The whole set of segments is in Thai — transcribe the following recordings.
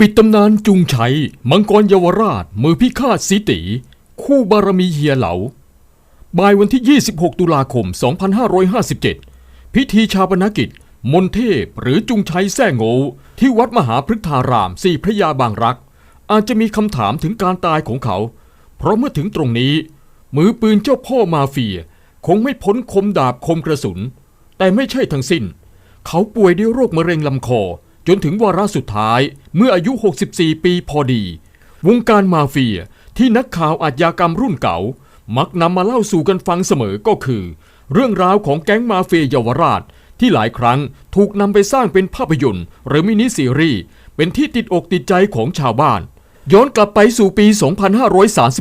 ปิดตำนานจุงชัย มังกรเยาวราช มือพิฆาตสีตี คู่บารมีเฮียเหลา บ่ายวันที่ 26 ตุลาคม 2557 พิธีชาปนกิจ มนเทพหรือจุงชัยแซ่โงที่วัดมหาพฤกษารามสี่พระยาบางรัก อาจจะมีคำถามถึงการตายของเขา เพราะเมื่อถึงตรงนี้ มือปืนเจ้าพ่อมาเฟีย คงไม่พ้นคมดาบคมกระสุน แต่ไม่ใช่ทั้งสิ้น เขาป่วยด้วยโรคมะเร็งลำคอ จนถึงวาระสุดท้ายเมื่ออายุ 64 ปีพอดี วงการมาเฟียที่นักข่าวอาชญากรรมรุ่นเก่า มักนำมาเล่าสู่กันฟังเสมอก็คือ เรื่องราวของแก๊งมาเฟียเยาวราช ที่หลายครั้งถูกนำไปสร้างเป็นภาพยนตร์ หรือมินิซีรีส์เป็นที่ติดอกติดใจของชาวบ้าน ย้อนกลับไปสู่ปี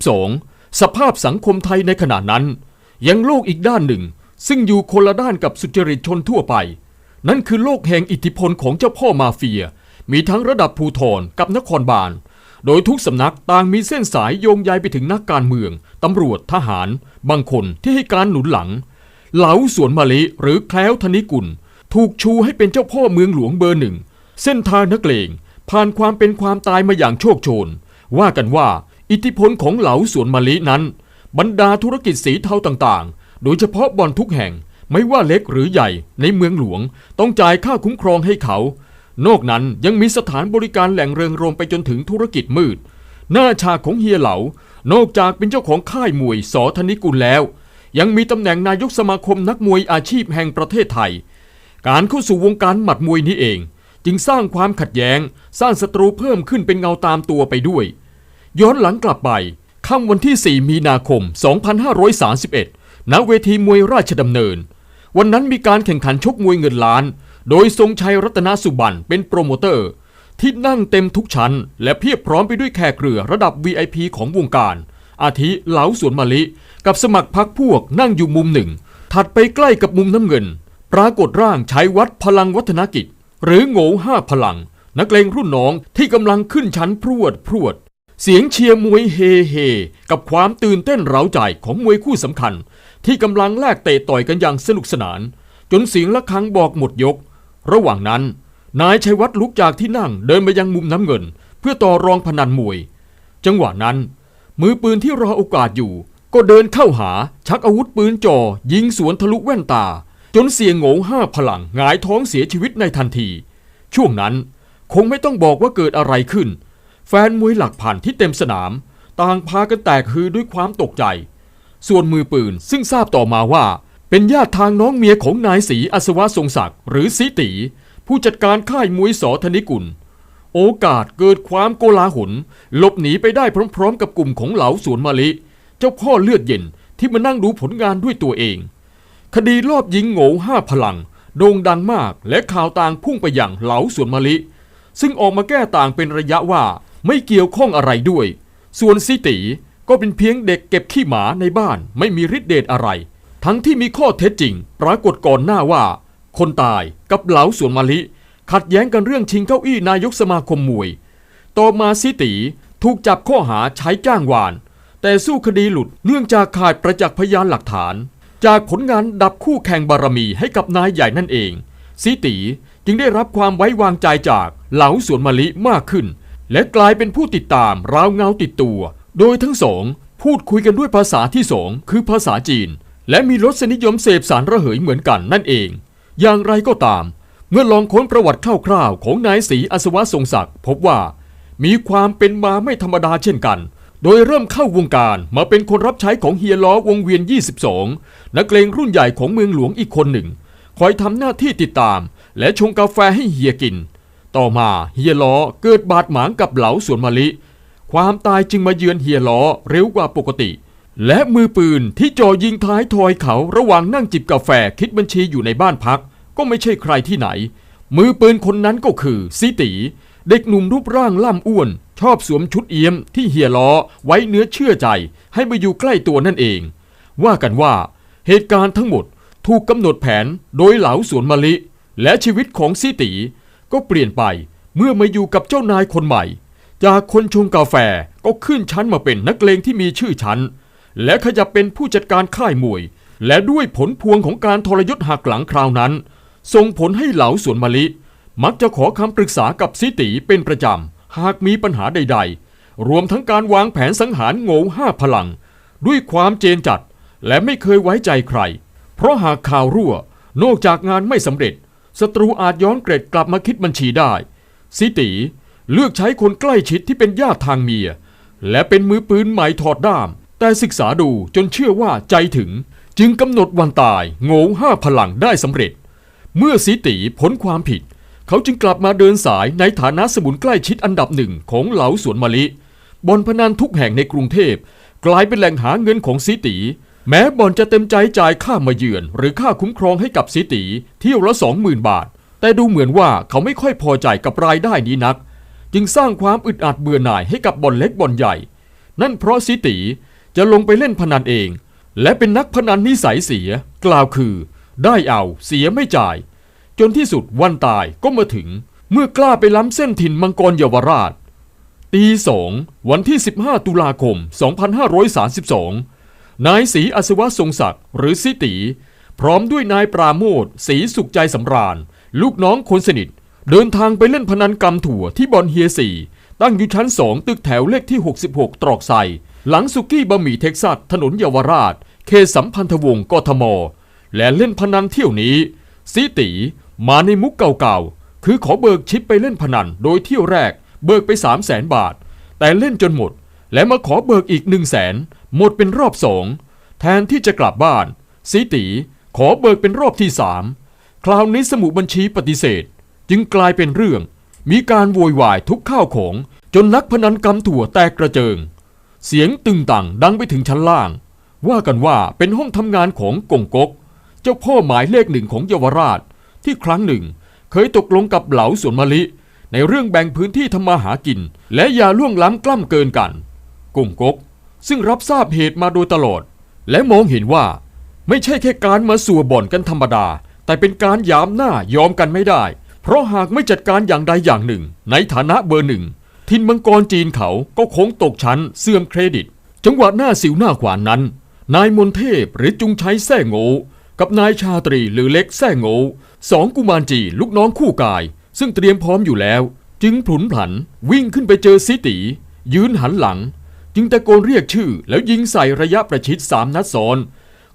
2532 สภาพสังคมไทยในขณะนั้น ยังโลกอีกด้านหนึ่ง ซึ่งอยู่คนละด้านกับสุจริตชนทั่วไป นั่นคือโลกแห่งอิทธิพลของเจ้าพ่อมาเฟีย มีทั้งระดับภูทรกับนครบาล โดยทุกสำนักต่างมีเส้นสายโยงใยไปถึงนักการเมือง ตำรวจทหาร บางคนที่ให้การหนุนหลัง เหลาสวนมะลิหรือแคล้วธนิกุล ถูกชูให้เป็นเจ้าพ่อเมืองหลวงเบอร์หนึ่ง เส้นทางนักเลงผ่านความเป็นความตายมาอย่างโชคโชน ว่ากันว่าอิทธิพลของเหลาสวนมะลินั้น บรรดาธุรกิจสีเทาต่างๆ โดยเฉพาะบ่อนทุกแห่ง ไม่ว่าเล็กหรือใหญ่ในเมืองหลวง ต้องจ่ายค่าคุ้มครองให้เขา นอกนั้นยังมีสถานบริการแหล่งเริงรมไปจนถึงธุรกิจมืด หน้าฉากของเฮียเหลานอกจากเป็นเจ้าของค่ายมวยสอธนิกุลแล้ว ยังมีตำแหน่งนายกสมาคมนักมวยอาชีพแห่งประเทศไทย การเข้าสู่วงการหมัดมวยนี้เอง จึงสร้างความขัดแย้ง สร้างศัตรูเพิ่มขึ้นเป็นเงาตามตัวไปด้วย ย้อนหลังกลับไปค่ำวันที่ 4 มีนาคม 2531 ณ เวทีมวยราชดำเนิน วันนั้นมีการแข่งขันชกมวยเงินล้าน โดยทรงชัยรัตนสุบันเป็นโปรโมเตอร์ ที่นั่งเต็มทุกชั้น และเพียบพร้อมไปด้วยแขกเรือระดับ VIP ของวงการ อาทิเหลาสวนมะลิ กับสมัครพักพวกนั่งอยู่มุมหนึ่ง ถัดไปใกล้กับมุมน้ำเงิน ปรากฏร่างชายวัดพลังวัฒนกิจ หรือโง่ห้าพลัง นักเลงรุ่นน้องที่กำลังขึ้นชั้นพรวดพรวด เสียงเชียร์มวยเฮเฮกับความตื่นเต้นเร้าใจของมวยคู่สำคัญ ที่กำลังแลกเตะต่อยกันอย่างสนุกสนาน จนเสียงละครั้งบอกหมดยก ระหว่างนั้น นายชัยวัฒน์ลุกจากที่นั่งเดินไปยังมุมน้ำเงิน เพื่อต่อรองพนันมวย จังหวะนั้น มือปืนที่รอโอกาสอยู่ ก็เดินเข้าหาชักอาวุธปืนจ่อยิงสวนทะลุแว่นตา จนเสียงโง่ห้าพลังหงายท้องเสียชีวิตในทันที ช่วงนั้นคงไม่ต้องบอกว่าเกิดอะไรขึ้น แฟนมวยหลักพันที่เต็มสนาม ต่างพากันแตกฮือด้วยความตกใจ ส่วนมือปืนซึ่งทราบต่อมาว่า เป็นญาติทางน้องเมียของนายศรีอัศวะทรงศักดิ์หรือสีตี ผู้จัดการค่ายมวยสอธนิกุล โอกาสเกิดความโกลาหลหลบหนีไปได้พร้อมๆ กับกลุ่มของเหลาสวนมะลิ เจ้าพ่อเลือดเย็นที่มานั่งดูผลงานด้วยตัวเอง คดีรอบยิงโง่ห้าพลังโด่งดังมากและข่าวต่างพุ่งไปอย่างเหลาสวนมะลิ ซึ่งออกมาแก้ต่างเป็นระยะว่าไม่เกี่ยวข้องอะไรด้วย ส่วนซิตี ก็เป็นเพียงเด็กเก็บขี้หมาในบ้านไม่มีฤทธิ์เดชอะไร ทั้งที่มีข้อเท็จจริง ปรากฏก่อนหน้าว่า คนตายกับเหลาสวนมะลิ ขัดแย้งกันเรื่องชิงเก้าอี้นายกสมาคมมวย ต่อมาซิตีถูกจับข้อหาใช้จ้างวาน แต่สู้คดีหลุดเนื่องจากขาดประจักษ์พยานหลักฐาน จากผลงานดับคู่แข่งบารมีให้กับนายใหญ่นั่นเองซิตีจึงได้รับความไว้วางใจจากเหลาสวนมะลิมากขึ้น และกลายเป็นผู้ติดตามราวเงาติดตัว โดยทั้งสองพูดคุยกันด้วยภาษาที่สองคือภาษาจีน และมีรสนิยมเสพสารระเหยเหมือนกันนั่นเอง อย่างไรก็ตาม เมื่อลองค้นประวัติคร่าวๆของนายศรีอัศวะทรงศักดิ์พบว่า มีความเป็นมาไม่ธรรมดาเช่นกัน โดยเริ่มเข้าวงการมาเป็นคนรับใช้ของเฮียล้อวงเวียน 22 นักเลงรุ่นใหญ่ของเมืองหลวงอีกคนหนึ่ง คอยทำหน้าที่ติดตาม และชงกาแฟให้เฮียกิน ต่อมาเฮียล้อเกิดบาดหมางกับเหลาสวนมะลิ ความตายจึงมาเยือนเฮียล้อเร็วกว่าปกติ และมือปืนที่จ่อยิงท้ายทอยเขาระหว่างนั่งจิบกาแฟคิดบัญชีอยู่ในบ้านพัก ก็ไม่ใช่ใครที่ไหน มือปืนคนนั้นก็คือซิตีเด็กหนุ่มรูปร่างล่ำอ้วน ชอบสวมชุดเอี้ยมที่เฮียล้อไว้เนื้อเชื่อใจ ให้มาอยู่ใกล้ตัวนั่นเอง ว่ากันว่า เหตุการณ์ทั้งหมดถูกกำหนดแผนโดยเหลาสวนมะลิ และชีวิตของซิตีก็เปลี่ยนไปเมื่อมาอยู่กับเจ้านายคนใหม่ จากคนชงกาแฟก็ขึ้นชั้นมาเป็นนักเลงที่มีชื่อชั้น และขยับเป็นผู้จัดการค่ายมวย และด้วยผลพวงของการทรยศหักหลังคราวนั้น ส่งผลให้เหลาสวนมะลิ มักจะขอคำปรึกษากับซิตีเป็นประจำ หากมีปัญหาใด ๆ รวมทั้งการวางแผนสังหารโง่ห้าพลัง ด้วยความเจนจัดและไม่เคยไว้ใจใคร เพราะหากข่าวรั่ว นอกจากงานไม่สำเร็จศัตรูอาจย้อนเกร็ดกลับมาคิดบัญชีได้สิติ เลือกใช้คนใกล้ชิดที่เป็นญาติทางเมีย และเป็นมือปืนใหม่ถอดด้าม แต่ศึกษาดูจนเชื่อว่าใจถึง จึงกำหนดวันตายโง่ห้าพลังได้สำเร็จ เมื่อสีตีพ้นความผิด เขาจึงกลับมาเดินสายในฐานะสมุนใกล้ชิดอันดับหนึ่งของเหลาสวนมะลิบอนพนันทุกแห่งในกรุงเทพ กลายเป็นแหล่งหาเงินของสีตี แม้บอนจะเต็มใจจ่ายค่ามาเยือน หรือค่าคุ้มครองให้กับสีตีเที่ยวละสองหมื่นบาท แต่ดูเหมือนว่าเขาไม่ค่อยพอใจกับรายได้นี้นัก จึงสร้างความอึดอัดเบื่อหน่ายให้กับบ่อนเล็กบ่อนใหญ่ นั่นเพราะสิตีจะลงไปเล่นพนันเอง และเป็นนักพนันนิสัยเสีย กล่าวคือ ได้เอาเสียไม่จ่าย จนที่สุดวันตายก็มาถึง เมื่อกล้าไปล้ำเส้นถิ่นมังกรเยาวราช ตีสองวันที่ 15 ตุลาคม 2532 นายศรีอัศวะทรงศักดิ์หรือสิตีพร้อมด้วยนายปราโมทศรีสุขใจสำราญ ลูกน้องคนสนิท เดินทางไปเล่นพนันกำถั่วที่บอนเฮียสี่ตั้งอยู่ชั้นสองตึกแถวเลขที่ 66 ตรอกไซหลังสุกี้บะหมี่เท็กซัสถนนเยาวราช เขตสัมพันธวงศ์กทม และเล่นพนันเที่ยวนี้สิตีมาในมุกเก่าๆ คือขอเบิกชิปไปเล่นพนันโดยเที่ยวแรก เบิกไป3 0 0แสนบาท แต่เล่นจนหมด และมาขอเบิกอีก 1 0 0 0 0แสนหมดเป็นรอบสองแทนที่จะกลับบ้านสิตีขอเบิกเป็นรอบที่สามคราวนี้สมุบัญชีปฏิเสธ จึงกลายเป็นเรื่อง มีการโวยวายทุกข้าวของจนนักพนันกำถั่วแตกกระเจิง เสียงตึงตังดังไปถึงชั้นล่าง ว่ากันว่าเป็นห้องทำงานของกงกก เจ้าพ่อหมายเลขหนึ่งของเยาวราช ที่ครั้งหนึ่ง เคยตกลงกับเหลาสวนมะลิ ในเรื่องแบ่งพื้นที่ทำมาหากิน และอย่าล่วงล้ำกล้ำเกินกันกงกก ซึ่งรับทราบเหตุมาโดยตลอด และมองเห็นว่า ไม่ใช่แค่การมาสัวบ่อนกันธรรมดา แต่เป็นการยามหน้ายอมกันไม่ได้ เพราะหากไม่จัดการอย่างใดอย่างหนึ่ง ในฐานะเบอร์หนึ่งทินมังกรจีนเขาก็คงตกชั้นเสื่อมเครดิต จังหวะหน้าสิวหน้าขวานนั้น นายมนเทพหรือจุงชัยแซ่งโง่กับนายชาตรีหรือเล็กแซ่งโง่สองกุมารจีลูกน้องคู่กาย ซึ่งเตรียมพร้อมอยู่แล้ว จึงผลุนผันวิ่งขึ้นไปเจอซิตียืนหันหลัง จึงตะโกนเรียกชื่อ แล้วยิงใส่ระยะประชิดสามนัดซ้อน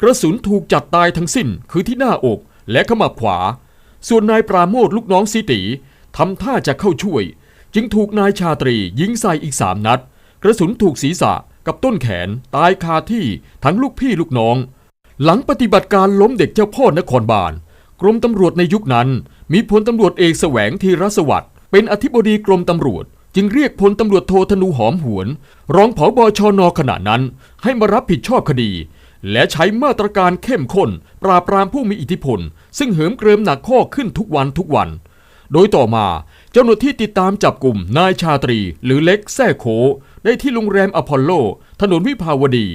กระสุนถูกจัดตายทั้งสิ้นคือที่หน้าอกและขมับขวา ส่วนนายปราโมทลูกน้องซิตีทำท่าจะเข้าช่วย จึงถูกนายชาตรียิงใส่อีกสามนัด กระสุนถูกศีรษะกับต้นแขนตายคาที่ทั้งลูกพี่ลูกน้อง หลังปฏิบัติการล้มเด็กเจ้าพ่อนครบาลกรมตำรวจในยุคนั้น มีพลตำรวจเอกแสวงทีรสวัสดิ์เป็นอธิบดีกรมตำรวจ จึงเรียกพลตำรวจโทธนูหอมหวน รองผอบชนขณะนั้น ให้มารับผิดชอบคดี และใช้มาตรการเข้มข้น ปราบปรามผู้มีอิทธิพล ซึ่งเหิมเกริมหนักข้อขึ้นทุกวันทุกวัน โดยต่อมาเจ้าหน้าที่ติดตามจับกลุ่มนายชาตรี หรือเล็กแซ่โขได้ที่โรงแรมอพอลโล ถนนวิภาวดี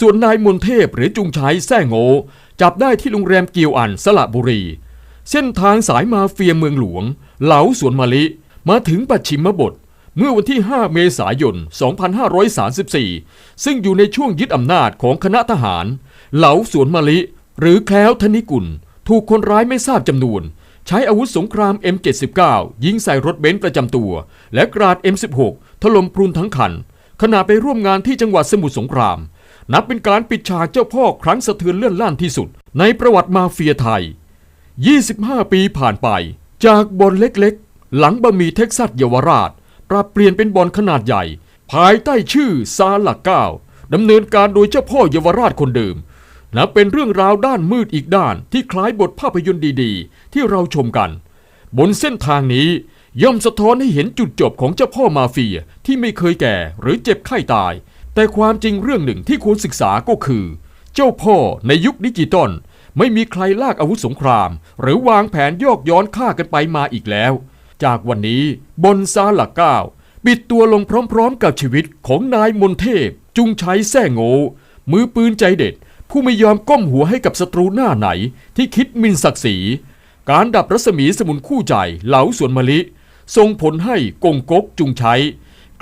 ส่วนนายมนเทพหรือจุงชัยแซ่โงจับได้ที่โรงแรมเกียวอันสระบุรี เส้นทางสายมาเฟียเมืองหลวง เหลาสวนมะลิ มาถึงปัจฉิมบท เมื่อวันที่ 5 เมษายน 2534 ซึ่งอยู่ในช่วงยึดอำนาจของคณะทหาร เหลาสวนมะลิ หรือแคล้วธนิกุล ถูกคนร้ายไม่ทราบจำนวน ใช้อาวุธสงคราม M79 ยิงใส่รถเบนซ์ประจำตัว และกราด M16 ถล่มพรุนทั้งคัน ขณะไปร่วมงานที่จังหวัดสมุทรสงคราม นับเป็นการปิดฉากเจ้าพ่อครั้งสะเทือนเลื่อนล่านที่สุด ในประวัติมาเฟียไทย 25 ปีผ่านไป จากบอลเล็กๆ หลังบะหมี่เท็กซัสเยาวราช ปรับเปลี่ยนเป็นบอลขนาดใหญ่ ภายใต้ชื่อซาลักเก้าดำเนินการโดยเจ้าพ่อเยาวราชคนเดิมนับเป็นเรื่องราวด้านมืดอีกด้านที่คล้ายบทภาพยนตร์ดีๆ ที่เราชมกัน บนเส้นทางนี้ย่อมสะท้อนให้เห็นจุดจบของเจ้าพ่อมาเฟียที่ไม่เคยแก่หรือเจ็บไข้ตาย แต่ความจริงเรื่องหนึ่งที่ควรศึกษาก็คือ เจ้าพ่อในยุคดิจิตอลไม่มีใครลากอาวุธสงคราม หรือวางแผนโยกย้อนฆ่ากันไปมาอีกแล้ว จากวันนี้บนซาหลักเก้าปิดตัวลงพร้อมๆกับชีวิตของนายมนเทพ จุงชัยแซ่โง่มือปืนใจเด็ด ผู้ไม่ยอมก้มหัวให้กับศัตรูหน้าไหน ที่คิดมินศักดิ์ศรีการดับรัศมีสมุนคู่ใจเหลาสวนมะลิส่งผลให้กงกกจุงชัย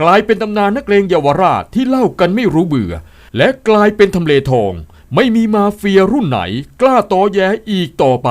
กลายเป็นตำนานนักเลงเยาวราชที่เล่ากันไม่รู้เบื่อ และกลายเป็นทำเลทอง ไม่มีมาเฟียรุ่นไหน กล้าต่อแย้อีกต่อไป